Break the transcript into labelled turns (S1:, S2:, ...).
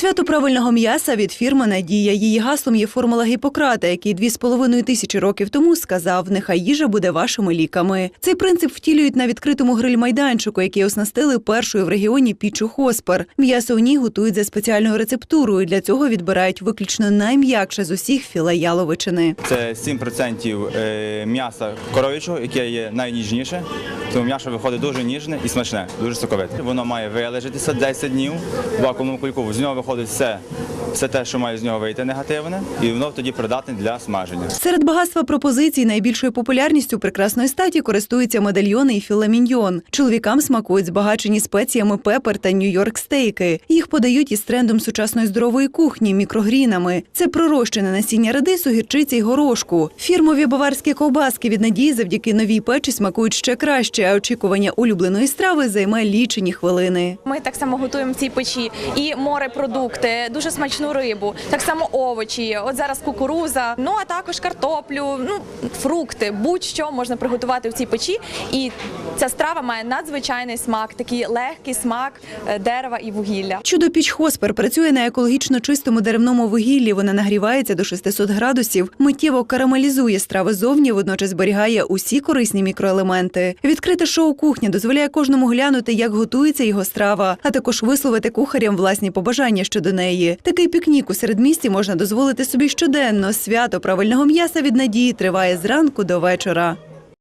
S1: Свято правильного м'яса від фірми Надія. Її гаслом є формула Гіппократа, який дві з половиною тисячі років тому сказав: нехай їжа буде вашими ліками. Цей принцип втілюють на відкритому гриль-майданчику, який оснастили першою в регіоні піччю Хоспер. М'ясо у ній готують за спеціальною рецептурою. Для цього відбирають виключно найм'якше з усіх філе яловичини.
S2: Це 7% е, м'яса коров'ячого, яке є найніжніше. Тому м'ясо виходить дуже ніжне і смачне, дуже соковите. Воно має вилежатися 10 днів в вакуумному кульку. З нього виходить все, все те, що має з нього вийти негативне, і воно тоді придатне для смаження.
S1: Серед багатства пропозицій найбільшою популярністю прекрасної статі користуються медальйони і філе міньйон. Чоловікам смакують збагачені спеціями пепер та нью-йорк стейки. Їх подають із трендом сучасної здорової кухні мікрогрінами. Це пророщене насіння редису, гірчиці й горошку. Фірмові баварські ковбаски від надії завдяки новій печі смакують ще краще, а очікування улюбленої страви займе лічені хвилини.
S3: Ми так само готуємо в цій печі і морепродукти, дуже смачну рибу, так само овочі. От зараз кукуруза, ну а також картоплю, ну фрукти, будь-що можна приготувати в цій печі. І ця страва має надзвичайний смак, такий легкий смак е, дерева і вугілля.
S1: Чудо піч Хоспер працює на екологічно чистому деревному вугіллі. Вона нагрівається до 600 градусів, миттєво карамелізує страви зовні, водночас зберігає усі корисні мікроелементи. Відкрите шоу кухня дозволяє кожному глянути, як готується його страва, а також висловити кухарям власні побажання щодо неї. Такий пікнік у середмісті можна дозволити собі щоденно. Свято правильного м'яса від надії триває зранку до вечора.